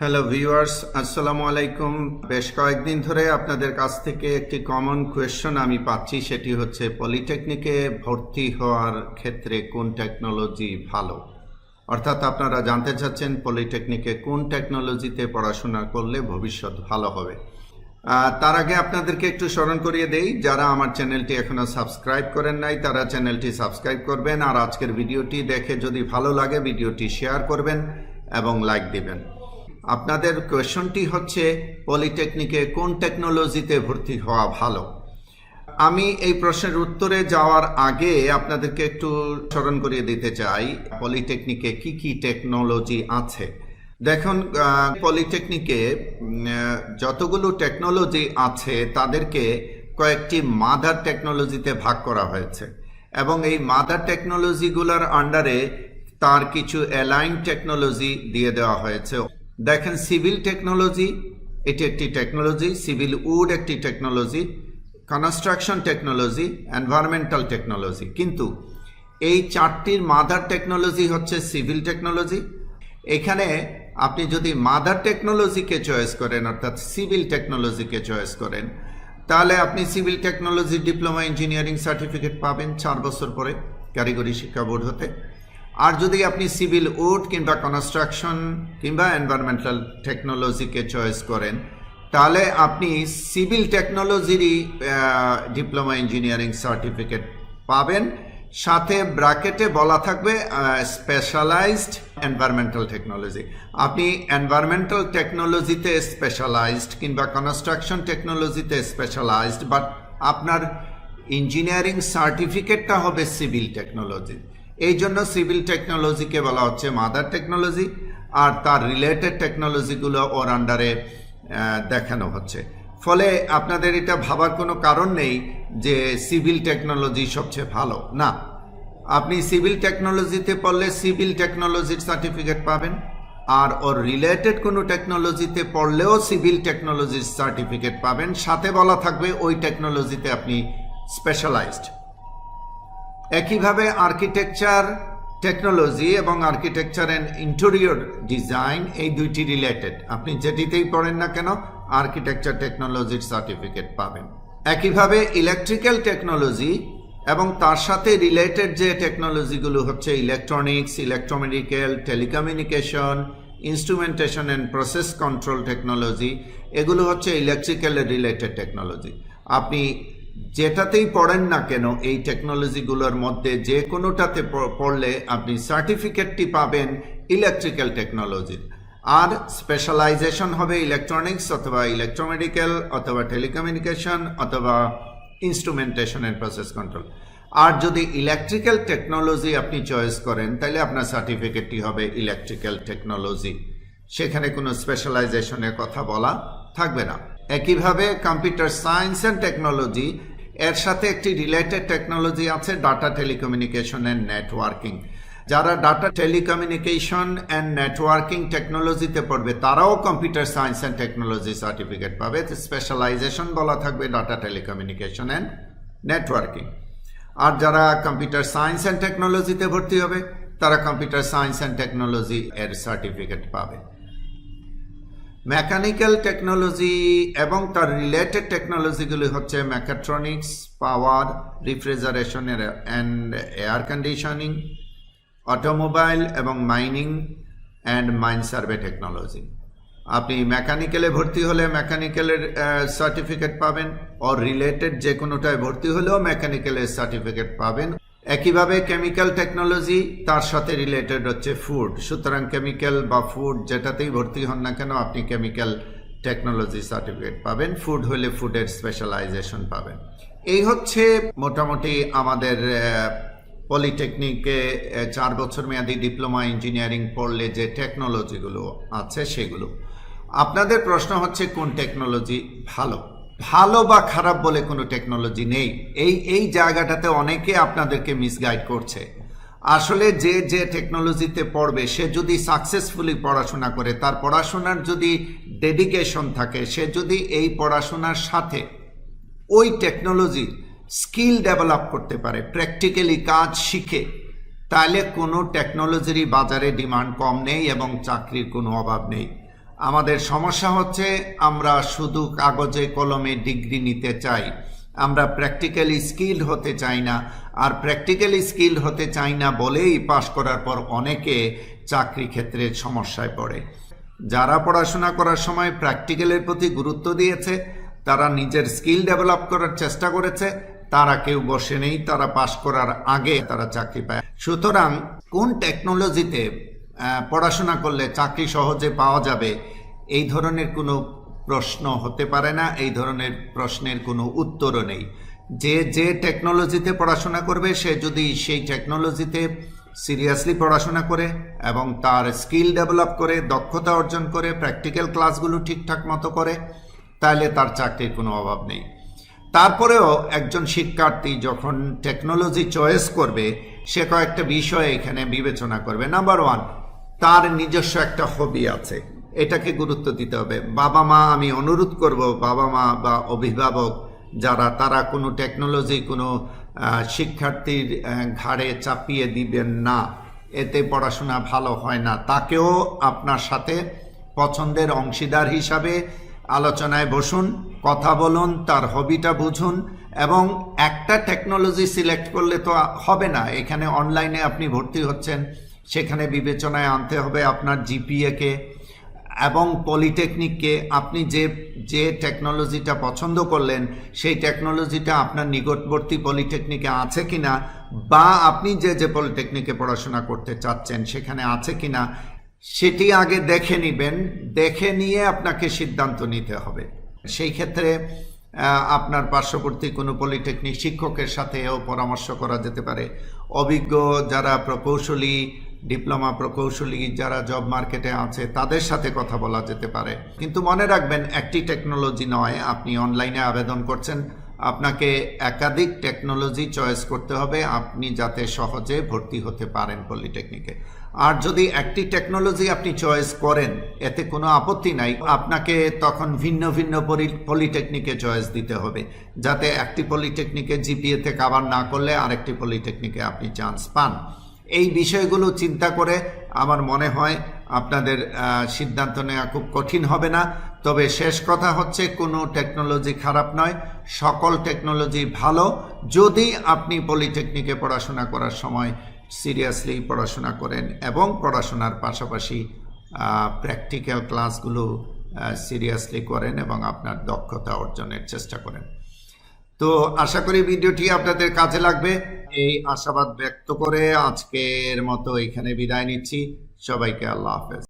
Hello viewers আসসালামু আলাইকুম। বেশ কয়েকদিন ধরে আপনাদের কাছ থেকে একটি কমন কোয়েশ্চন আমি পাচ্ছি, সেটি হচ্ছে পলিটেকনিকে ভর্তি হওয়ার ক্ষেত্রে কোন টেকনোলজি ভালো? অর্থাৎ আপনারা জানতে চাচ্ছেন পলিটেকনিকে কোন টেকনোলজিতে পড়াশোনা করলে ভবিষ্যৎ ভালো হবে। তার আগে আপনাদেরকে একটু স্মরণ করিয়ে দেই, যারা আমার চ্যানেলটি এখনও সাবস্ক্রাইব করেন নাই, তারা চ্যানেলটি সাবস্ক্রাইব করবেন, আর আজকের ভিডিওটি দেখে যদি ভালো লাগে, ভিডিওটি শেয়ার করবেন এবং লাইক দিবেন। আপনাদের কোয়েশনটি হচ্ছে, পলিটেকনিকে কোন টেকনোলজিতে ভর্তি হওয়া ভালো? আমি এই প্রশ্নের উত্তরে যাওয়ার আগে আপনাদেরকে একটু স্মরণ করিয়ে দিতে চাই, পলিটেকনিকে কি কি টেকনোলজি আছে? দেখুন পলিটেকনিকে যতগুলো টেকনোলজি আছে, তাদেরকে কয়েকটি মাদার টেকনোলজিতে ভাগ করা হয়েছে। এবং এই মাদার টেকনোলজিগুলোর আন্ডারে তার কিছু অ্যালাইন টেকনোলজি দিয়ে দেওয়া হয়েছে। দেখেন সিভিল টেকনোলজি, এটি একটি টেকনোলজি, সিভিল উড একটি technology, construction technology, environmental technology. কিন্তু এই চারটির মাদার টেকনোলজি হচ্ছে সিভিল টেকনোলজি। এখানে আপনি যদি মাদার টেকনোলজিকে চয়েস করেন, অর্থাৎ সিভিল টেকনোলজিকে চয়েস করেন, তাহলে আপনি civil technology diploma engineering certificate পাবেন চার বছর পরে কারিগরি শিক্ষা বোর্ড হতে। আর যদি আপনি সিভিল উড কিংবা কনস্ট্রাকশন কিংবা এনভায়রনমেন্টাল টেকনোলজিকে চয়েস করেন, তাহলে আপনি সিভিল টেকনোলজিরই ডিপ্লোমা ইঞ্জিনিয়ারিং সার্টিফিকেট পাবেন। সাথে ব্র্যাকেটে বলা থাকবে স্পেশালাইজড এনভায়রনমেন্টাল টেকনোলজি আপনি এনভায়রনমেন্টাল টেকনোলজিতে স্পেশালাইজড কিংবা কনস্ট্রাকশন টেকনোলজিতে স্পেশালাইজড বাট আপনার ইঞ্জিনিয়ারিং সার্টিফিকেটটা হবে সিভিল টেকনোলজি এই জন্য সিভিল টেকনোলজিকে বলা হচ্ছে মাদার টেকনোলজি আর তার রিলেটেড টেকনোলজিগুলো ওর আন্ডারে দেখানো হচ্ছে। ফলে আপনাদের এটা ভাবার কোনো কারণ নেই যে সিভিল টেকনোলজি সবচেয়ে ভালো। না, আপনি সিভিল টেকনোলজিতে পড়লে সিভিল টেকনোলজির সার্টিফিকেট পাবেন, আর ওর রিলেটেড কোনো টেকনোলজিতে পড়লেও সিভিল টেকনোলজির সার্টিফিকেট পাবেন। সাথে বলা থাকবে ওই টেকনোলজিতে আপনি স্পেশালাইজড একইভাবে আর্কিটেকচার টেকনোলজি এবং আর্কিটেকচার অ্যান্ড ইন্টেরিয়র ডিজাইন এই দুইটি রিলেটেড আপনি যেটিতেই পড়েন না কেন আর্কিটেকচার টেকনোলজির সার্টিফিকেট পাবেন। একইভাবে ইলেকট্রিক্যাল টেকনোলজি এবং তার সাথে রিলেটেড যে টেকনোলজিগুলো হচ্ছে electronics electromedical telecommunication instrumentation and process control technology এগুলো হচ্ছে ইলেকট্রিক্যাল রিলেটেড টেকনোলজি আপনি যেটাতেই পড়েন না কেন, এই টেকনোলজিগুলোর মধ্যে যে কোনোটাতে পড়লে আপনি সার্টিফিকেটটি পাবেন ইলেকট্রিক্যাল টেকনোলজির আর স্পেশালাইজেশন হবে ইলেকট্রনিক্স অথবা ইলেকট্রোমেডিক্যাল অথবা টেলিকমিউনিকেশন অথবা ইনস্ট্রুমেন্টেশন অ্যান্ড প্রসেস কন্ট্রোল আর যদি ইলেকট্রিক্যাল টেকনোলজি আপনি চয়েস করেন তাহলে আপনার সার্টিফিকেটটি হবে ইলেকট্রিক্যাল টেকনোলজি সেখানে কোনো স্পেশালাইজেশনের কথা বলা থাকবে না। একইভাবে কম্পিউটার সায়েন্স অ্যান্ড টেকনোলজি, এর সাথে একটি রিলেটেড টেকনোলজি আছে, ডাটা টেলিকমিউনিকেশন অ্যান্ড নেটওয়ার্কিং। যারা ডাটা টেলিকমিউনিকেশন অ্যান্ড নেটওয়ার্কিং টেকনোলজিতে পড়বে, তারাও computer science and technology certificate পাবে। স্পেশালাইজেশন বলা থাকবে ডাটা টেলিকমিউনিকেশন অ্যান্ড নেটওয়ার্কিং। আর যারা কম্পিউটার সায়েন্স অ্যান্ড টেকনোলজিতে ভর্তি হবে, তারা কম্পিউটার সায়েন্স অ্যান্ড টেকনোলজি এর সার্টিফিকেট পাবে। মেকানিক্যাল টেকনোলজি এবং তার রিলেটেড টেকনোলজিগুলি হচ্ছে mechatronics power refrigeration and air conditioning automobile এবং mining and mine survey technology আপনি মেকানিক্যালে ভর্তি হলে মেকানিক্যালের সার্টিফিকেট পাবেন ও রিলেটেড যে কোনোটায় ভর্তি হলেও মেকানিক্যালের সার্টিফিকেট পাবেন। একইভাবে কেমিক্যাল টেকনোলজি তার সাথে রিলেটেড হচ্ছে ফুড সুতরাং কেমিক্যাল বা ফুড যেটাতেই ভর্তি হন না কেন, আপনি কেমিক্যাল টেকনোলজি সার্টিফিকেট পাবেন। ফুড হলে ফুডের স্পেশালাইজেশন পাবেন। এই হচ্ছে মোটামুটি আমাদের পলিটেকনিকে চার বছর মেয়াদি ডিপ্লোমা ইঞ্জিনিয়ারিং পড়লে যে টেকনোলজিগুলো আছে সেগুলো। আপনাদের প্রশ্ন হচ্ছে, কোন টেকনোলজি ভালো? ভালো বা খারাপ বলে কোনো টেকনোলজি নেই। এই এই জায়গাটাতে অনেকে আপনাদেরকে মিসগাইড করছে। আসলে যে যে টেকনোলজিতে পড়বে, সে যদি সাকসেসফুলি পড়াশোনা করে, তার পড়াশোনার যদি ডেডিকেশন থাকে, সে যদি এই পড়াশোনার সাথে ওই টেকনোলজি স্কিল ডেভেলপ করতে পারে প্র্যাকটিক্যালি কাজ শিখে, তাহলে কোনো টেকনোলজিরই বাজারে ডিমান্ড কম নেই এবং চাকরির কোনো অভাব নেই। আমাদের সমস্যা হচ্ছে আমরা শুধু কাগজে, কলমে ডিগ্রি নিতে চাই। আমরা প্র্যাকটিক্যালি স্কিল হতে চাই না। আর প্র্যাকটিক্যালি স্কিল হতে চাই না বলেই পাশ করার পর অনেকে চাকরি ক্ষেত্রে সমস্যায় পড়ে। যারা পড়াশোনা করার সময় প্র্যাকটিক্যালের প্রতি গুরুত্ব দিয়েছে, তারা নিজের স্কিল ডেভেলপ করার চেষ্টা করেছে, তারা কেউ বসে নেই, তারা পাশ করার আগে তারা চাকরি পায়। সুতরাং কোন টেকনোলজিতে পড়াশোনা করলে চাকরি সহজে পাওয়া যাবে, এই ধরনের কোনো প্রশ্ন হতে পারে না, এই ধরনের প্রশ্নের কোনো উত্তরও নেই। যে যে টেকনোলজিতে পড়াশোনা করবে, সে যদি সেই টেকনোলজিতে সিরিয়াসলি পড়াশোনা করে এবং তার স্কিল ডেভেলপ করে, দক্ষতা অর্জন করে প্র্যাকটিক্যাল ক্লাসগুলো ঠিকঠাক মতো করে, তাহলে তার চাকরির কোনো অভাব নেই। তারপরেও একজন শিক্ষার্থী যখন টেকনোলজি চয়েস করবে, সে কয়েকটা বিষয় এখানে বিবেচনা করবে। নাম্বার ওয়ান তার নিজস্ব একটা হবি আছে। এটাকে গুরুত্ব দিতে হবে। বাবা মা, আমি অনুরোধ করব বাবা মা বা অভিভাবক যারা, তারা কোনো টেকনোলজি কোনো শিক্ষার্থীর ঘাড়ে চাপিয়ে দিবেন না। এতে পড়াশোনা ভালো হয় না। তাকেও আপনার সাথে পছন্দের অংশীদার হিসাবে আলোচনায় বসুন, কথা বলুন, তার হবিটা বুঝুন এবং একটা টেকনোলজি সিলেক্ট করলে তো হবে না। এখানে অনলাইনে আপনি ভর্তি হচ্ছেন। সেখানে বিবেচনায় আনতে হবে আপনার জিপিএকে এবং পলিটেকনিককে আপনি যে যে টেকনোলজিটা পছন্দ করলেন, সেই টেকনোলজিটা আপনার নিকটবর্তী পলিটেকনিকে আছে কিনা বা আপনি যে যে পলিটেকনিকে পড়াশোনা করতে চাচ্ছেন, সেখানে আছে কিনা, সেটি আগে দেখে নেবেন। দেখে নিয়ে আপনাকে সিদ্ধান্ত নিতে হবে। সেই ক্ষেত্রে আপনার পার্শ্ববর্তী কোনো পলিটেকনিক শিক্ষকের সাথেও পরামর্শ করা যেতে পারে। অভিজ্ঞ যারা প্রকৌশলী ডিপ্লোমা প্রকৌশলী যারা জব মার্কেটে আছে, তাদের সাথে কথা বলা যেতে পারে। কিন্তু মনে রাখবেন, একটি টেকনোলজি নয়, আপনি অনলাইনে আবেদন করছেন, আপনাকে একাধিক টেকনোলজি চয়েস করতে হবে, আপনি যাতে সহজে ভর্তি হতে পারেন পলিটেকনিকে আর যদি একটি টেকনোলজি আপনি চয়েস করেন, এতে কোনো আপত্তি নাই, আপনাকে তখন ভিন্ন ভিন্ন পলিটেকনিকে চয়েস দিতে হবে, যাতে একটি পলিটেকনিকে জিপিএতে কাভার না করলে আরেকটি পলিটেকনিকে আপনি চান্স পান। এই বিষয়গুলো চিন্তা করে আমার মনে হয় আপনাদের সিদ্ধান্ত নেওয়া খুব কঠিন হবে না। তবে শেষ কথা হচ্ছে কোনো টেকনোলজি খারাপ নয়, সকল টেকনোলজি ভালো। যদি আপনি পলিটেকনিকে পড়াশোনা করার সময় সিরিয়াসলি পড়াশোনা করেন এবং পড়াশোনার পাশাপাশি প্র্যাকটিক্যাল ক্লাসগুলো সিরিয়াসলি করেন এবং আপনার দক্ষতা অর্জনের চেষ্টা করেন। তো আশা করি ভিডিওটি আপনাদের কাজে লাগবে। এই আশাবাদ ব্যক্ত করে আজকের মতো এখানে বিদায় নিচ্ছি। সবাইকে আল্লাহ হাফেজ।